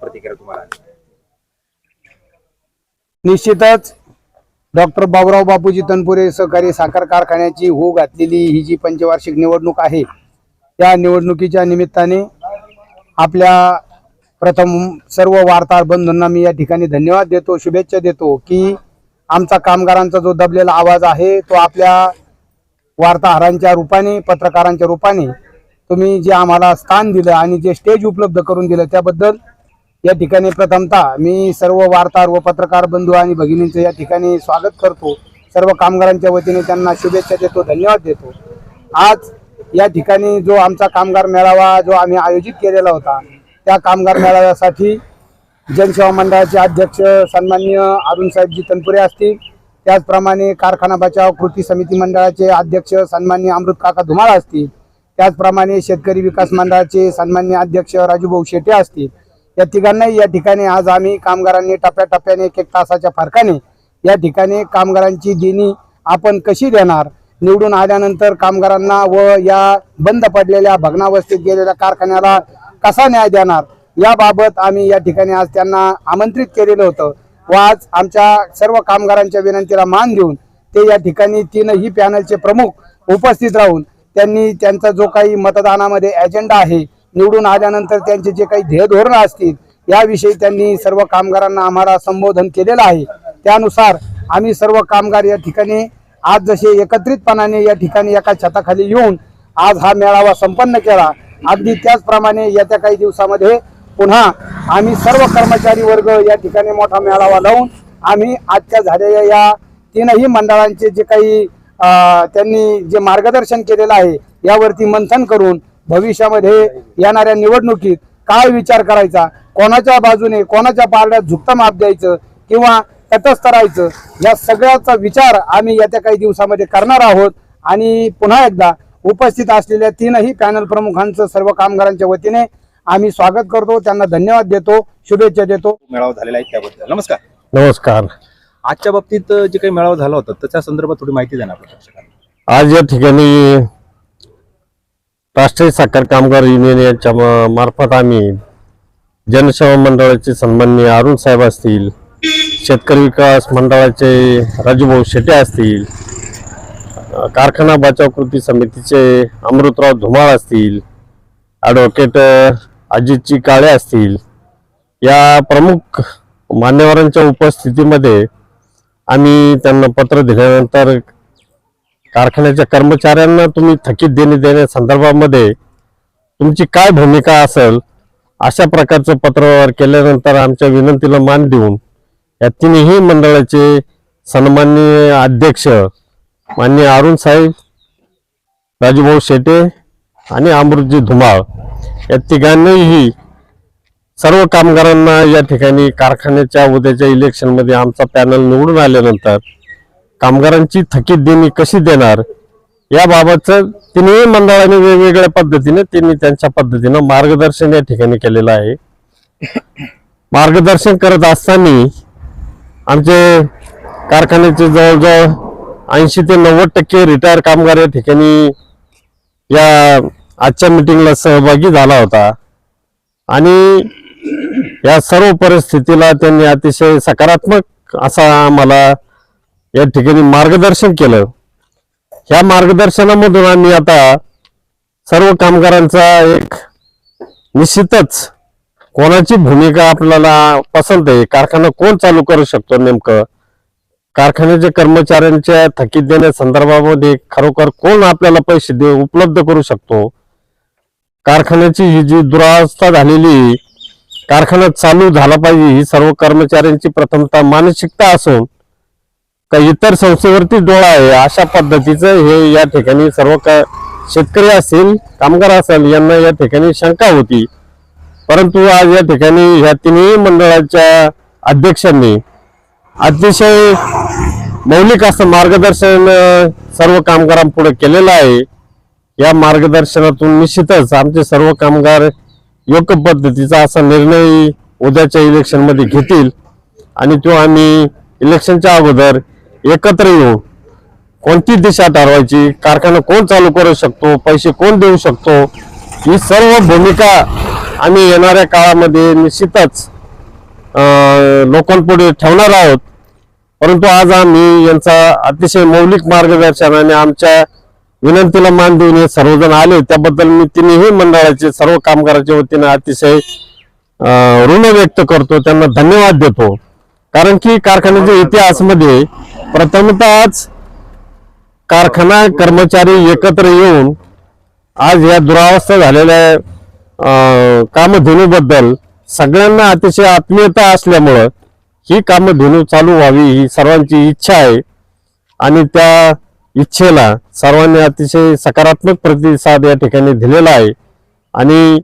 प्रतिक्रिया तुम्हाला आली? निश्चितच डॉक्टर बाबुराव बापूजी तनपुरे सहकारी साखर कारखान्याची हो घातलेली ही जी पंचवार्षिक निवडणूक आहे त्या निवडणुकीच्या निमित्ताने आपल्या प्रथम सर्व वार्ताहर बंधूंना मी या ठिकाणी धन्यवाद देतो शुभेच्छा देतो की आमचा कामगारांचा जो दबलेला आवाज आहे तो आपल्या वार्ताहरांच्या रूपाने पत्रकारांच्या रूपाने तुम्ही जे आम्हाला स्थान दिलं आणि जे स्टेज उपलब्ध करून दिलं त्याबद्दल या ठिकाणी प्रथमतः मी सर्व वार्ताहर व पत्रकार बंधू आणि भगिनींचं या ठिकाणी स्वागत करतो. सर्व कामगारांच्या वतीने त्यांना शुभेच्छा देतो धन्यवाद देतो. आज या ठिकाणी जो आमचा कामगार मेळावा जो आम्ही आयोजित केलेला होता त्या कामगार मेळाव्यासाठी जनसेवा मंडळाचे अध्यक्ष सन्माननीय अरुणसाहेबजी तनपुरे असतील. त्याचप्रमाणे कारखाना बचाव कृती समिती मंडळाचे अध्यक्ष सन्माननीय अमृत काका धुमाळ असतील. त्याचप्रमाणे शेतकरी विकास मंडळाचे सन्माननीय अध्यक्ष राजूभाऊ शेटे असतील. या तिघांनाही या ठिकाणी आज आम्ही कामगारांनी टप्प्याटप्प्याने एक एक तासाच्या फरकाने या ठिकाणी कामगारांची देणी आपण कशी देणार निवडून आल्यानंतर कामगारांना व या बंद पडलेल्या भग्नावस्थेत गेलेल्या कारखान्याला कसा न्याय देणार याबाबत आम्ही या ठिकाणी आज त्यांना आमंत्रित केलेलं होतं. व आज आमच्या सर्व कामगारांच्या विनंतीला मान देऊन ते या ठिकाणी तीनही पॅनलचे प्रमुख उपस्थित राहून त्यांनी त्यांचा जो काही मतदानामध्ये एजेंडा आहे निवडून आल्यानंतर त्यांचे जे काही ध्येय धोरणं असतील याविषयी त्यांनी सर्व कामगारांना आम्हाला संबोधन केलेलं आहे. त्यानुसार आम्ही सर्व कामगार या ठिकाणी आज जसे एकत्रितपणाने या ठिकाणी एका छताखाली येऊन आज हा मेळावा संपन्न केला. अगदी त्याचप्रमाणे येत्या काही दिवसामध्ये पुन्हा आम्ही सर्व कर्मचारी वर्ग या ठिकाणी मोठा मेळावा लावून आम्ही आजच्या झालेल्या या तीनही मंडळांचे जे काही त्यांनी जे मार्गदर्शन केलेलं आहे यावरती मंथन करून भविष्यामध्ये येणाऱ्या निवडणुकीत काय विचार करायचा? कोणाच्या बाजूने कोणाच्या पारड्यात झुकतं माप द्यायचं किंवा तटस्थ राहायचं? या सगळ्याचा विचार आम्ही येत्या काही दिवसामध्ये करणार आहोत. आणि पुन्हा एकदा उपस्थित असलेल्या तीनही पॅनल प्रमुखांचं सर्व कामगारांच्या वतीने आम्ही स्वागत करतो. त्यांना धन्यवाद देतो. शुभेच्छा देतो. मेळावा झालेला आहे त्याबद्दल. नमस्कार. नमस्कार. आजच्या बाबतीत जे काही मेळावा झाला होता त्याच्या संदर्भात थोडी माहिती प्रेक्षकांना. आज या ठिकाणी राष्ट्रीय साखर कामगार युनियन यांच्या म- मार्फत आम्ही जनसेवा मंडळाचे सन्माननीय अरुण साहेब असतील शेतकरी विकास मंडळाचे राजूभाऊ शेटे असतील कारखाना बचाव कृती समितीचे अमृतराव धुमाळ असतील ॲडव्होकेट अजितजी काळे असतील या प्रमुख मान्यवरांच्या उपस्थितीमध्ये आम्ही त्यांना पत्र दिल्यानंतर कारखान्याच्या कर्मचाऱ्यांना तुम्ही थकीत देणे देण्यासंदर्भामध्ये तुमची काय भूमिका असेल अशा प्रकारचं पत्रव्यवहार केल्यानंतर आमच्या विनंतीला मान देऊन या तिन्ही मंडळाचे सन्माननीय अध्यक्ष माननीय अरुण साहेब राजूभाऊ शेटे आणि अमृतजी धुमाळ या तिघांनीही सर्व कामगारांना या ठिकाणी कारखान्याच्या उद्याच्या इलेक्शनमध्ये आमचा पॅनल निवडून आल्यानंतर कामगारांची थकीत देणी कशी देणार याबाबतचं तिन्ही मंडळाने वेगवेगळ्या पद्धतीने त्यांनी त्यांच्या पद्धतीनं मार्गदर्शन या ठिकाणी केलेलं आहे. मार्गदर्शन करत असताना आमचे कारखान्याचे जवळजवळ ऐंशी ते नव्वद टक्के रिटायर कामगार या ठिकाणी या आजच्या मिटिंगला सहभागी झाला होता. आणि या सर्व परिस्थितीला त्यांनी अतिशय सकारात्मक असा आम्हाला या ठिकाणी मार्गदर्शन केलं. ह्या मार्गदर्शनामधून आम्ही आता सर्व कामगारांचा एक निश्चितच कोणाची भूमिका आपल्याला पसंत आहे कारखाना कोण चालू करू शकतो नेमकं? कारखान्याच्या कर्मचाऱ्यांच्या थकीत देण्यासंदर्भामध्ये खरोखर कोण आपल्याला पैसे दे उपलब्ध करू शकतो? कारखान्याची ही जी दुरावस्था झालेली कारखाना चालू झाला पाहिजे ही सर्व कर्मचाऱ्यांची प्रथमता मानसिकता असून का इतर संस्थेवरती डोळा आहे? अशा पद्धतीचं हे या ठिकाणी सर्व का शेतकरी असतील कामगार असेल यांना या ठिकाणी शंका होती. परंतु आज या ठिकाणी ह्या तिन्ही मंडळाच्या अध्यक्षांनी अतिशय मौलिक असं मार्गदर्शन सर्व कामगारांपुढे केलेलं आहे. या मार्गदर्शनातून निश्चितच आमचे सर्व कामगार योग्य पद्धतीचा असा निर्णय उद्याच्या इलेक्शनमध्ये घेतील. आणि तो आम्ही इलेक्शनच्या अगोदर एकत्र येऊन कोणती दिशा ठरवायची? कारखाना कोण चालू करू शकतो? पैसे कोण देऊ शकतो? ही सर्व भूमिका आम्ही येणाऱ्या काळामध्ये निश्चितच लोकांपुढे ठेवणार आहोत. परंतु आज आम्ही यांचा अतिशय मौलिक मार्गदर्शन आणि आमच्या विनंतीला मान देऊन हे सर्वजण आले. त्याबद्दल मी तिन्ही मंडळाचे सर्व कामगाराच्या वतीने अतिशय ऋण व्यक्त करतो. त्यांना धन्यवाद देतो. कारण की कारखान्याच्या इतिहासमध्ये प्रथमतःच कारखाना कर्मचारी एकत्र येऊन आज या दुरावस्था झालेल्या कामधेनूबद्दल सगळ्यांना अतिशय आत्मीयता असल्यामुळं ही कामधेनू चालू व्हावी ही सर्वांची इच्छा आहे. आणि त्या इच्छेला सर्वांनी अतिशय सकारात्मक प्रतिसाद या ठिकाणी दिलेला आहे. आणि